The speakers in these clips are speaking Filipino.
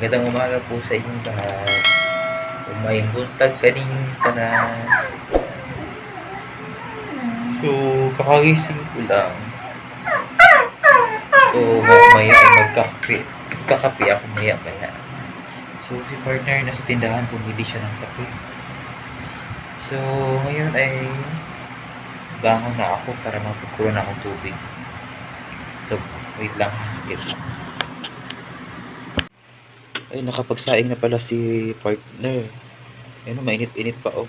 Magandang umaga po sa inyong lahat. Umayong buntag kaning tanan. So, kakagising ko lang. So, ma- maya ay magkape. Kakape ako maya maya. So, si partner nasa tindahan, bumili siya ng kape. So, ngayon ay bangon na ako para magkukuha na akong tubig. So, wait lang. Wait lang. Ay, nakapagsaing na pala si partner. Ayun, mainit-init pa, oh.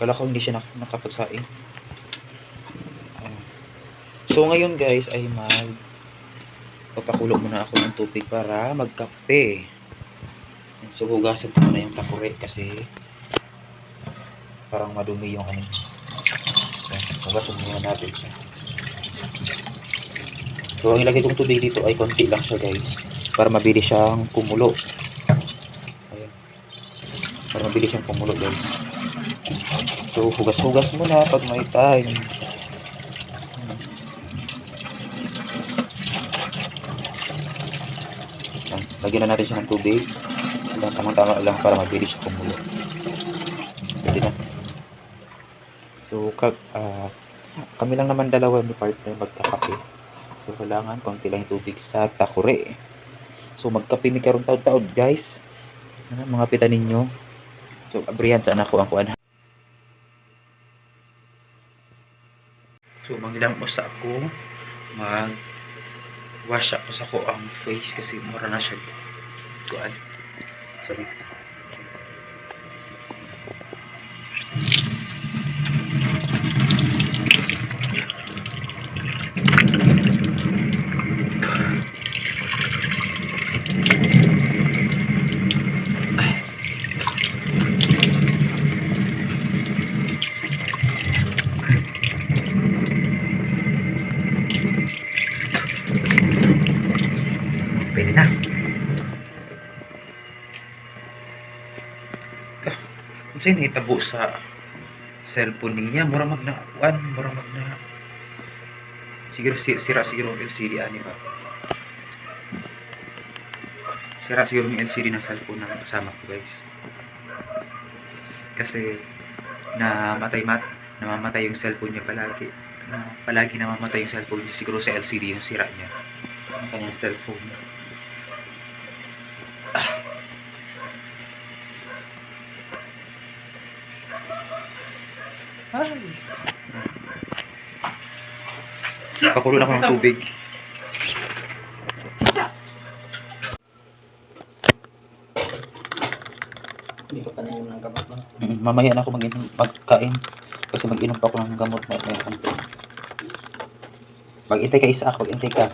Kala ko hindi siya nak nakapagsaing. So, ngayon guys, ay mag papakulo muna ako ng tubig para magkape. So, hugasan ko muna yung takure kasi parang madumi yung ano. Hugasan muna natin siya. So, ang ilagay kong tubig dito ay konti lang siya guys. Para mabilis siyang kumulo. Ayan. Para mabilis siyang kumulo guys. So, hugas-hugas muna pag may time. Ayan. Lagyan na natin siya ng tubig. Hanggang tamang-tama lang para mabilis siya kumulo. Pwede na. So, ka, ah, kami lang naman dalawa ni partner magkakape. Kailangan konti lang tubig sa takure. So, magkape mi karon taud-taud, guys. Ano, mga pita ninyo. So, abrihan sa anak ko ang kuan. So, mangilang usa ako mag wash ako sa ko ang face kasi mura na siya kuan. Sorry. Kung sa'yo nahitabo sa cellphone niya, mura mag na, kuan, mura mag na. Siguro, si- sira siguro ang LCD ani ba? Sira siguro yung LCD ng cellphone ng kasama ko guys. Kasi, namatay mat, namamatay yung cellphone niya palagi. Na, palagi namamatay yung cellphone niya. Siguro sa LCD yung sira niya. Ang kanyang cellphone. Pakulo na ako ng tubig. Hindi ko pa na ng gamot mo. Mm, Mamaya na ako mag-inom, magkain. Kasi mag-inom pa ako ng gamot na may konti. Mag-intay ka isa ako, mag-intay ka.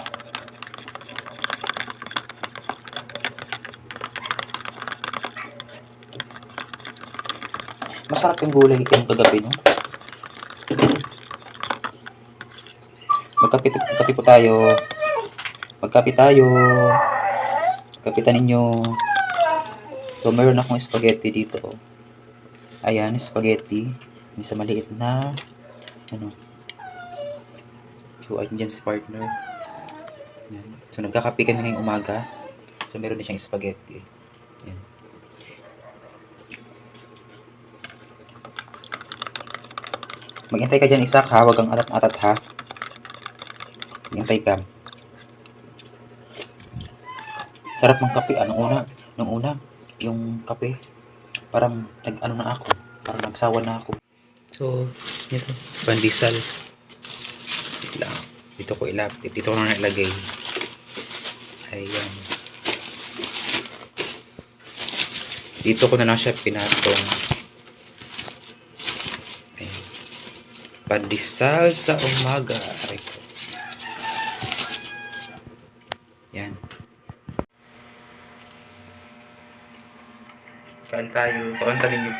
Masarap yung gulay yung kagabi, no? Magkape, magkape po tayo. Magkape tayo. Kapitan ninyo. So, meron akong spaghetti dito. Ayan, spaghetti. Yung sa maliit na, ano. So, ayun dyan si partner. Ayan. So, nagkakape kami ngayong umaga. So, meron na siyang spaghetti. Ayan. Maghintay ka dyan, Isak, ha? Huwag kang atat-atat, ha? Maghintay ka. Sarap ng kape. Anong una? Nung una, yung kape, parang nag ano na ako, parang nagsawa na ako. So, ito, pandesal. Dito ko ilapit. Dito ko na ilagay. Ayan. Dito ko na lang siya pinatong. Ayan. Pandesal sa umaga. Aray. Yan. Kain tayo. Pakanta ninyo.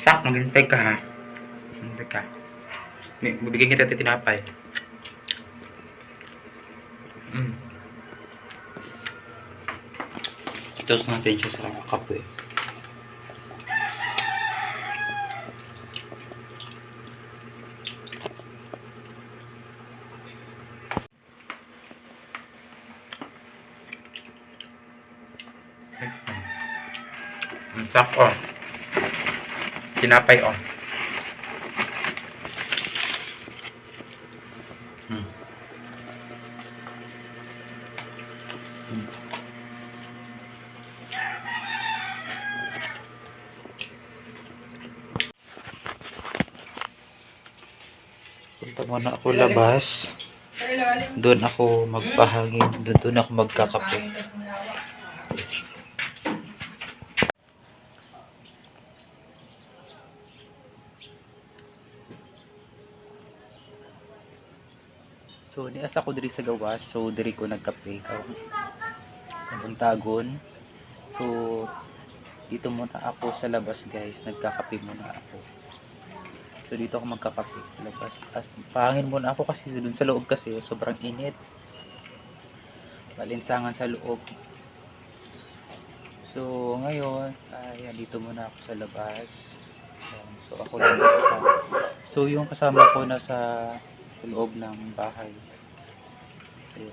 Sak, maghintay ka ha. Maghintay ka. Bibigyan kita ng tinapay. Mm. Itos natin siya sa kape. Sak on. Tinapay on. Hmm. Hmm. Punta muna ako labas. Doon ako magpahangin. Doon, doon ako magkakape. So, niasa ko diri sa gawas. So, diri ko nagkape. Nabuntagon. So, dito muna ako sa labas, guys. Nagkakape muna ako. So, dito ako magkakape sa labas. At, pahangin muna ako kasi dun sa loob kasi sobrang init. Malinsangan sa loob. So, ngayon, ay, dito muna ako sa labas. So, ako lang. So, yung kasama ko nasa sa loob ng bahay. Maganda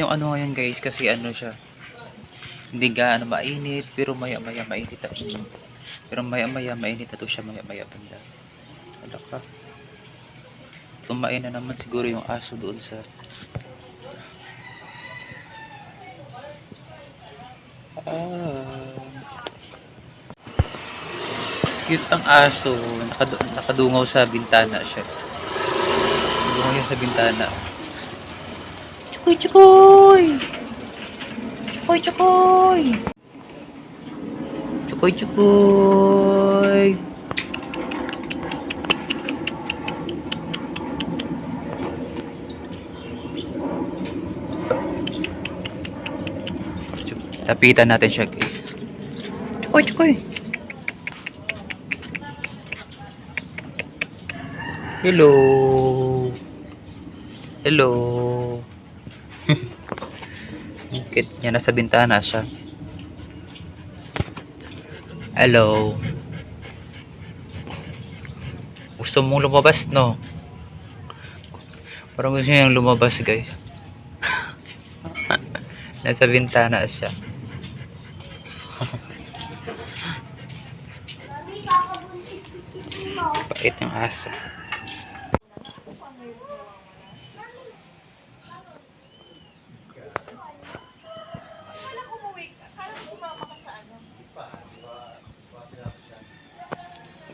yung ano ngayon guys kasi ano siya. Hindi gaano mainit pero maya maya mainit at pero maya maya mainit at siya maya maya banda. Wala ka. Tumain na naman siguro yung aso doon sa Ah. Cute ang aso. Nakadu- nakadungaw sa bintana siya. Nakadungaw siya sa bintana. Chukoy, chukoy! Chukoy, chukoy! Chukoy, chukoy! Lapitan natin siya, guys. Chukoy, chukoy! Hello! Hello! Cute niya, nasa bintana siya. Hello! Gusto mong lumabas, no? Parang gusto niyang lumabas, guys. nasa bintana siya. Aso.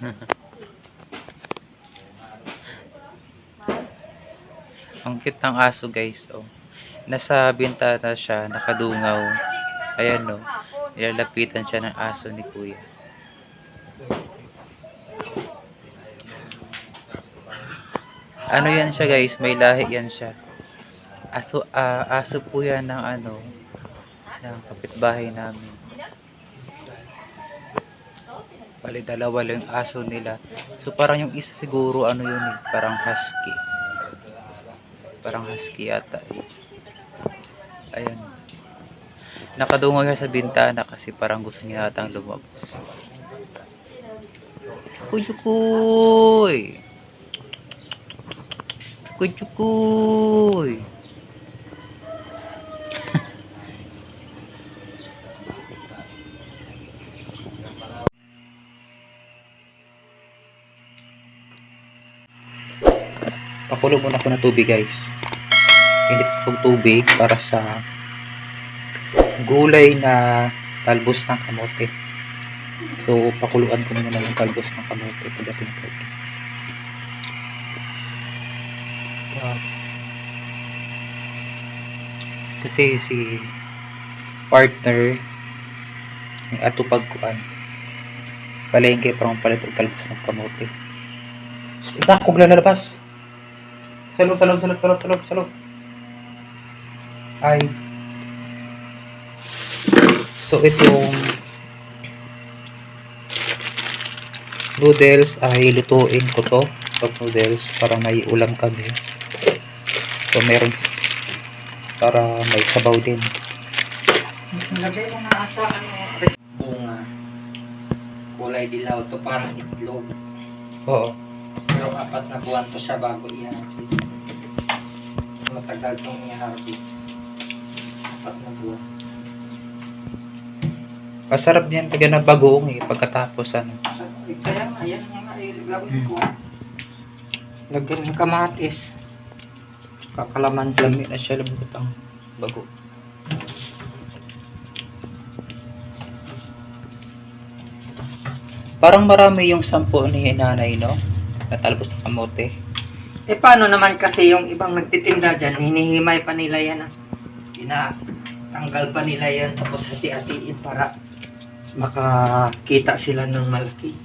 Ang cute ng aso guys, oh. Nasa bintana siya, nakadungaw. Ayan, no. Nilalapitan siya ng aso ni kuya. Ano yan siya guys, may lahi yan siya. Aso, ah, aso po yan ng ano, ng kapitbahay namin. Bali, dalawa lang yung aso nila. So, parang yung isa siguro, ano yun eh, parang husky. Parang husky yata. eh. Ayan. Nakadungaw siya sa bintana kasi parang gusto niya yatang lumabas. Chukoy, chukoy! Chukoy! Pakulo muna ako ng tubig guys. Init kong tubig para sa gulay na talbos ng kamote. So, pakuluan ko muna yung talbos ng kamote pagdating ko. Kasi si partner yung ato pagkuan palengke parang palit og talbos ng kamote. Ika, kung lalabas. Sa loob, sa loob, sa loob, sa loob, sa loob, sa loob. Ay. So, itong noodles ay lutuin ko to. Pag noodles, para may ulam kami. So, meron para may sabaw din. Lagay mo nga asa, ano, bunga. kulay dilaw to parang itlog. Oo. Pero apat na buwan to siya bago i-harvest. Matagal tong i-harvest. Apat na buwan. Masarap niyan pag na bagoong eh, pagkatapos ano. Kaya nga, yan nga Hmm. ko. Lagyan ng kamatis. Kakalamansi. Lami na siya lambot ang bago. Parang marami yung sampo ni nanay, no? Natalbos ng kamote. Eh paano naman kasi yung ibang nagtitinda dyan, hinihimay pa nila yan ah. Tinatanggal pa nila yan tapos hati-hatiin para makakita sila ng malaki.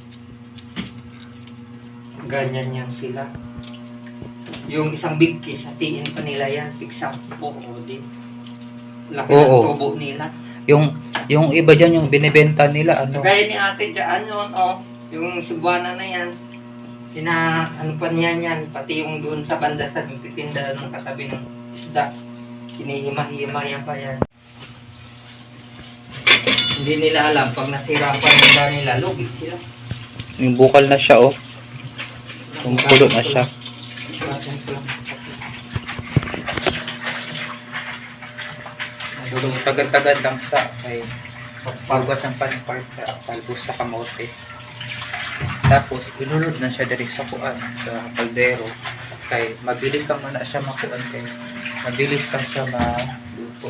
Ganyan yan sila. Yung isang big kiss, hatiin pa nila yan. Big sampo o din. Laki ng Oo. tubo nila. Yung yung iba diyan yung binebenta nila ano. Kagaya ni ate dyan yun, oh. Yung Cebuana na yan. Sina, ano pa niyan yan, pati yung doon sa banda sa nagtitinda ng katabi ng isda. Hinihima-hima yan pa yan. Hindi nila alam, pag nasira pa yung isda nila, lugi sila. Yung bukal na siya oh. Kumukulo na siya. Dulong tagad-tagad lang sa kay pagpagot ng panipart sa talbos sa kamote. Tapos ilulod na siya diri sa kuan sa kaldero kay mabilis lang na siya makuan kay mabilis lang siya maluto.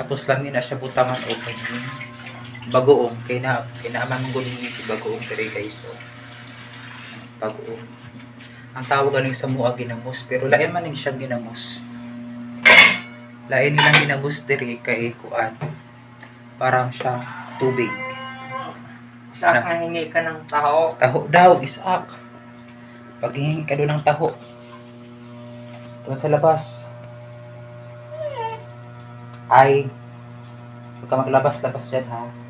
Tapos lamin na siya butangan o kanin. Bagoong kay na kinaaman mo ni si bagoong diri guys. So, bagoong. Ang tawag ano sa mua ginamos pero lain man siya ginamos. Lain nilang ginamos diri kay kuan. Parang siya tubig. Sa akin hingi ka ng tao, Taho daw, isak. Pag hihingi ka doon ng taho. Doon sa labas. Ay, huwag ka maglabas-labas dyan ha.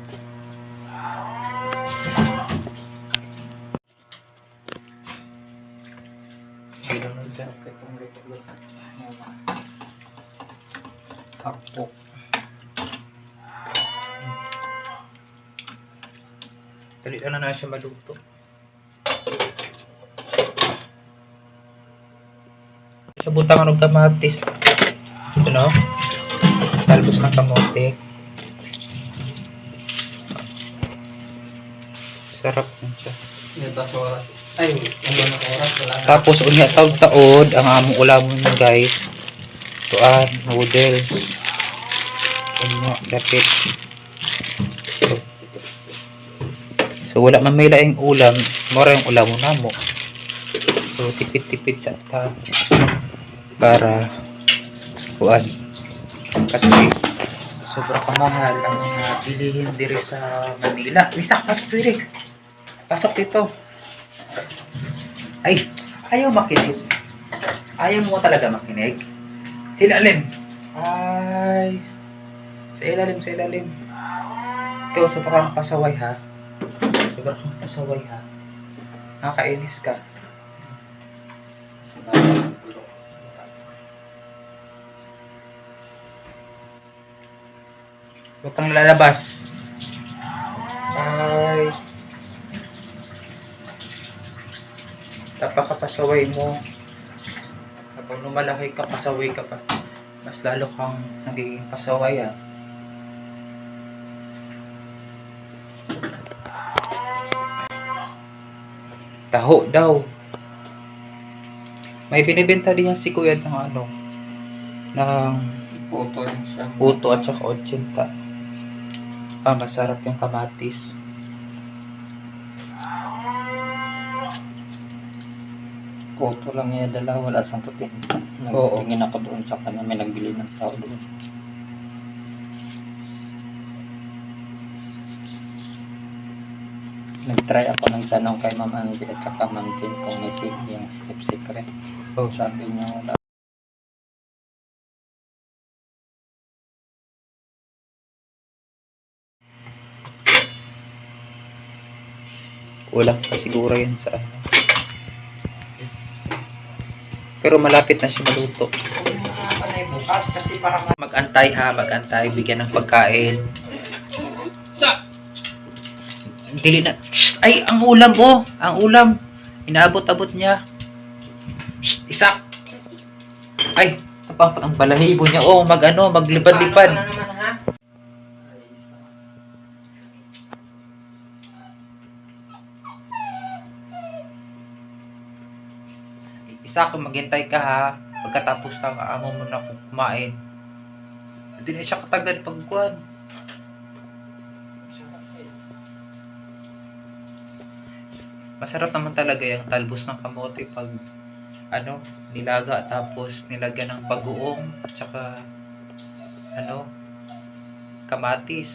Ka kay itong luto-luto. Ako. Dali na na siya maluto. Sa butang ng kamatis. Ano? Talbos ng kamote. Sarap yan siya. May basura. Ay, ano oras, wala. Tapos unya taod-taod ang among ulamon mo guys. Tuan, noodles. Unya, dapit. So, so wala man may laing ulam, mora yung ulam mo namo. So tipid-tipid sa ta para kuan. Kasi sobra kamahal ang mga bilihin diri sa Manila. Bisa, pasok diri. Pasok dito. Ay, ayaw makinig. Ayaw mo talaga makinig. Sa ilalim. Ay. Sa ilalim, sa ilalim. Ikaw, sobrang pasaway ha. Sobrang pasaway ha. Nakakainis ka. Huwag kang lalabas. Ay. Napakapasaway mo. Kapag lumalaki ka, pasaway ka pa. Mas lalo kang nagiging pasaway ah. Taho daw. May binibenta din yan si Kuya ng ano, ng siya. puto at saka otsinta. Ah, masarap yung kamatis. Puto lang niya dala, wala sang puti. Oo. Nagtingin ako doon sa kanya, may nagbili ng tao doon. Nag-try ako ng tanong kay Ma'am Angie at saka Ma'am Jane kung may sig yung sip secret. Oh, Sabi niya wala. Kulang pa siguro yan sa ano. Pero malapit na siya maluto. Mag-antay ha, mag-antay, bigyan ng pagkain. Sa! Dili na. Ay, ang ulam oh! Ang ulam! Inaabot-abot niya. Isak! Ay! Kapampat ang balahibo niya. Oh, mag ano, maglipad-lipad. Kung maghintay ka ha. Pagkatapos ng amo mo na kumain. Hindi na siya katagad pagkuhan. Masarap naman talaga yung talbos ng kamote pag ano, nilaga tapos nilagyan ng bagoong at saka ano, kamatis.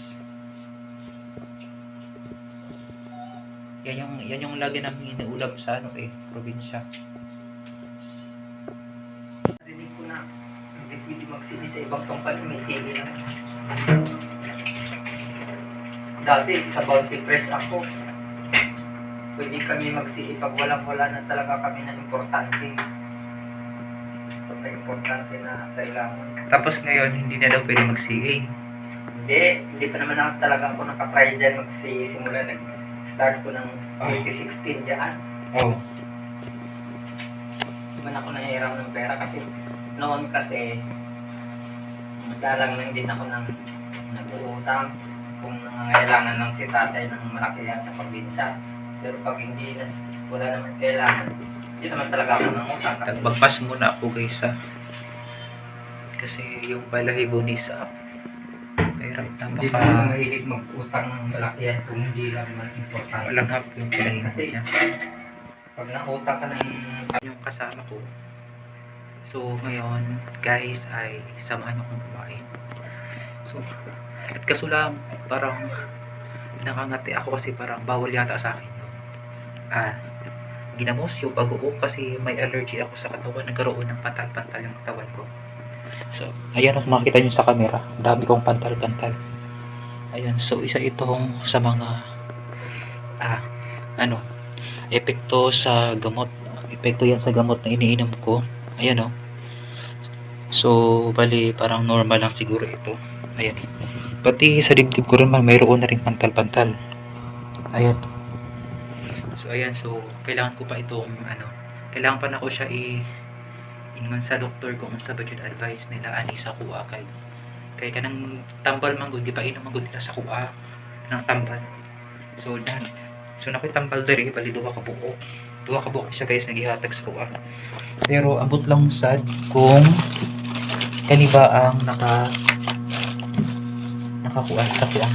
Yan yung yan yung lagi namin inuulam sa ano eh, probinsya. Narinig ko na hindi pwede magsili sa ibang company, may sili na. Dati, sa Bounty Press ako, pwede kami magsili pag walang-wala na talaga kami na importante. Basta importante na kailangan. Tapos ngayon hindi na daw pwede mag-CA. Hindi, hindi pa naman ako talaga ako nakatry dyan magsisimula. Nag-start ko ng 2016 dyan. Oh. Di ba na ako nahiram ng pera kasi noon kasi madalang lang din ako ng nag-uutang kung nangangailangan lang si tatay ng malaki yan sa probinsya. Pero pag hindi na, wala naman kailangan, hindi naman talaga ako nangutang kasi Nagbagpas muna ako guys ha. Kasi yung balahibo ni Sa mahirap na hindi maka naman mahilig mag-utang ng malaki yan kung hindi lang importante. walang hap yung balahibo Kasi niya. pag nautang ka ng Yung kasama ko. So ngayon guys ay samahan niyo akong kumain. So at kaso lang parang nakangati ako kasi parang bawal yata sa akin. yun. Ah, ginamos yung bagoong kasi may allergy ako sa katawan. Nagkaroon ng pantal-pantal yung katawan ko. So, ayan kung makita nyo sa camera. Dami kong pantal-pantal. Ayan, so isa itong sa mga ah, ano, epekto sa gamot. Epekto yan sa gamot na iniinom ko. Ayan oh. So, bali parang normal lang siguro ito. Ayan. Pati sa dibdib ko rin mayroon na rin pantal-pantal. Ayan. So, ayan. So, kailangan ko pa itong ano, kailangan pa na ko siya i ingon sa doktor kung unsa ba advice nila ani sa kuha kay kay kanang tambal man gud di pa inom gud nila sa kuha ng tambal. So, dan So, nakoy tambal diri bali duha ka buok. Duha ka buok siya guys nagihatag sa kuha. Pero abot lang sad kung kani ba ang naka nakakuha sa kuha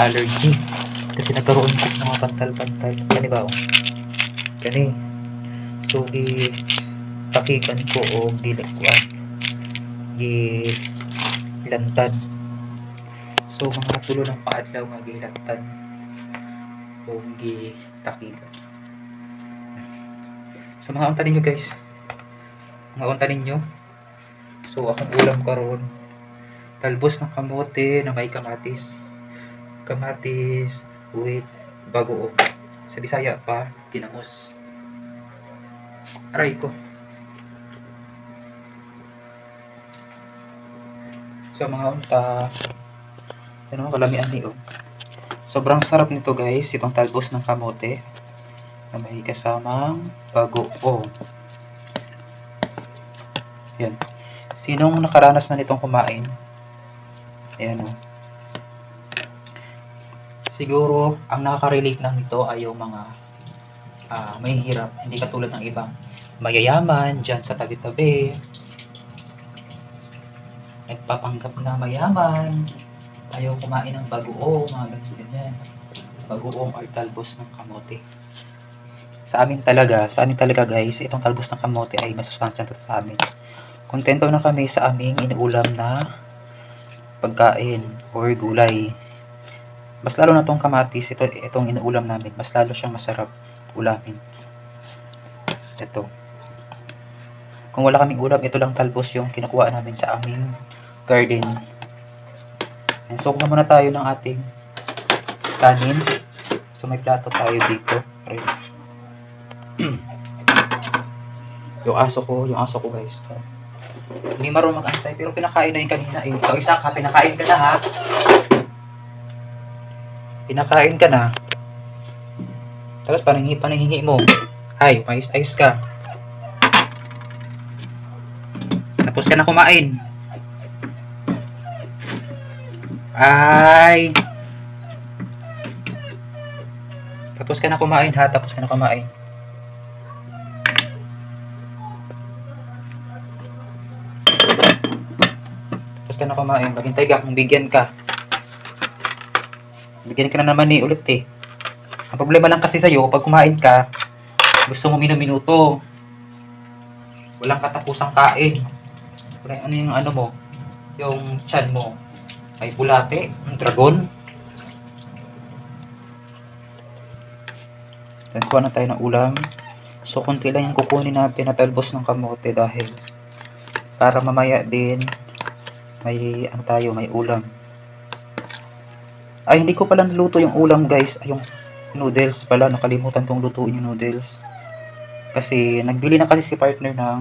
allergy. Kasi nagkaroon ko ng mga pantal-pantal. Kani ba oh? kani. So gi takikan ko o dili ko ah. Gi lantad so mga tulo ng paadlaw nga gi lantad o gi so mga ninyo guys. Mga ninyo. So akong ulam karon. Talbos ng kamote na may kamatis. Kamatis with bagoong sa Bisaya pa tinamos. Aray ko. So mga unta ano kalamian ni oh. sobrang sarap nito guys itong talbos ng kamote na may kasamang bagoong. Yan. Sinong nakaranas na nitong kumain? Ayan oh. siguro ang nakaka-relate lang nito ay yung mga ah, may hirap hindi katulad ng ibang mayayaman dyan sa tabi-tabi. Nagpapanggap na mayaman ayaw kumain ng bagoong mga ganito ganyan. Bagoong or talbos ng kamote sa amin talaga sa amin talaga guys itong talbos ng kamote ay masustansya sa amin. Kontento na kami sa aming inuulam na pagkain or gulay. Mas lalo na tong kamatis ito itong inuulam namin mas lalo siyang masarap ulamin. Ito. Kung wala kaming ulam ito lang talbos yung kinukuha namin sa aming garden. And so na muna tayo ng ating kanin. So may plato tayo dito. Ayun. yung aso ko yung aso ko guys hindi marunong mag-antay pero pinakain na yun kanina eh. ikaw isa ka pinakain ka na ha Pinakain ka na. Tapos parang hingi pa ng hingi mo. Ay, mais ayos ka. Tapos ka na kumain. Ay. Tapos ka na kumain ha, tapos ka na kumain. Ka na kumain, maghintay ka kung bigyan ka. Bigyan ka na naman ni ulit eh. Ang problema lang kasi sa'yo, pag kumain ka, gusto mo minuminuto. Walang katapusang kain. Kaya ano yung ano mo, yung chan mo, ay bulate, ang dragon. Then kuha na tayo ng ulam. So, kunti lang yung kukunin natin na talbos ng kamote dahil para mamaya din may ano tayo, may ulam. Ay, hindi ko pala naluto yung ulam, guys. Ay, yung noodles pala. Nakalimutan kong lutuin yung noodles. Kasi, nagbili na kasi si partner ng